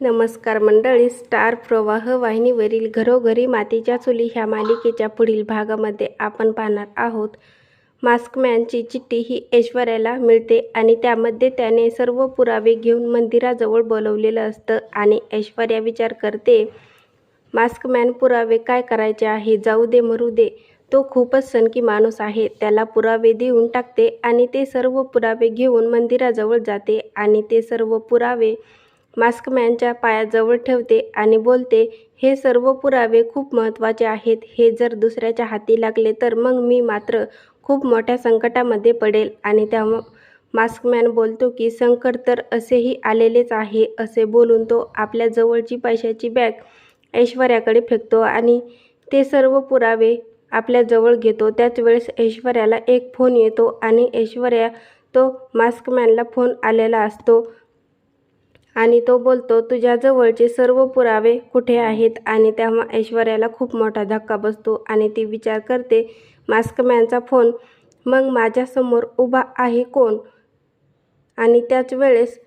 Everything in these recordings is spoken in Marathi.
नमस्कार मंडळी. स्टार प्रवाह वाहिनीवरील घरोघरी मातीच्या चुली ह्या मालिकेच्या पुढील भागामध्ये आपण पाहणार आहोत. मास्कमॅनची चिठ्ठी ही ऐश्वर्याला मिळते आणि त्यामध्ये त्याने सर्व पुरावे घेऊन मंदिराजवळ बोलवलेलं असतं आणि ऐश्वर्या विचार करते मास्कमॅन पुरावे काय करायचे आहे? जाऊ दे मरू दे. तो खूपच सनकी माणूस आहे. त्याला पुरावे देऊन टाकते आणि ते सर्व पुरावे घेऊन मंदिराजवळ जाते आणि ते सर्व पुरावे मास्कमॅनच्या पायाजवळ ठेवते आणि बोलते हे सर्व पुरावे खूप महत्त्वाचे आहेत. हे जर दुसऱ्याच्या हाती लागले तर मग मी मात्र खूप मोठ्या संकटामध्ये पडेल. आणि तेव्हा मास्कमॅन बोलतो की संकट तर असेही आलेलेच आहे असे बोलून तो आपल्या जवळची पैशाची बॅग ऐश्वर्याकडे फेकतो आणि ते सर्व पुरावे आपल्याजवळ घेतो. त्याच वेळेस ऐश्वर्याला एक फोन येतो आणि ऐश्वर्या तो मास्कमॅनला फोन आलेला असतो. आणि तो बोलतो तुझ्याजवळचे सर्व पुरावे कुठे आहेत? आणि तेव्हा ऐश्वर्याला खूप मोठा धक्का बसतो आणि ती विचार करते मास्कमॅनचा फोन मग माझ्यासमोर उभा आहे कोण? आणि त्याच वेळेस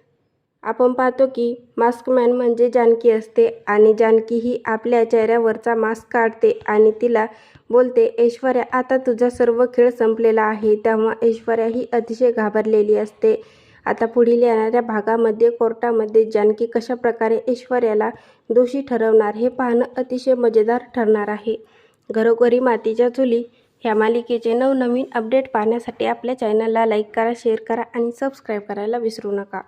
आपण पाहतो की मास्कमॅन म्हणजे जानकी असते आणि जानकी ही आपल्या चेहऱ्यावरचा मास्क काढते आणि तिला बोलते ऐश्वर्या आता तुझा सर्व खेळ संपलेला आहे. तेव्हा ऐश्वर्या ही अतिशय घाबरलेली असते आता पुढील येणाऱ्या भागामध्ये कोर्टामध्ये जानकी कशाप्रकारे ऐश्वर्याला दोषी ठरवणार हे पाहणं अतिशय मजेदार ठरणार आहे. घरोघरी मातीच्या चुली ह्या मालिकेचे नवनवीन अपडेट पाहण्यासाठी आपल्या चॅनलला लाईक करा शेअर करा आणि सबस्क्राईब करायला विसरू नका.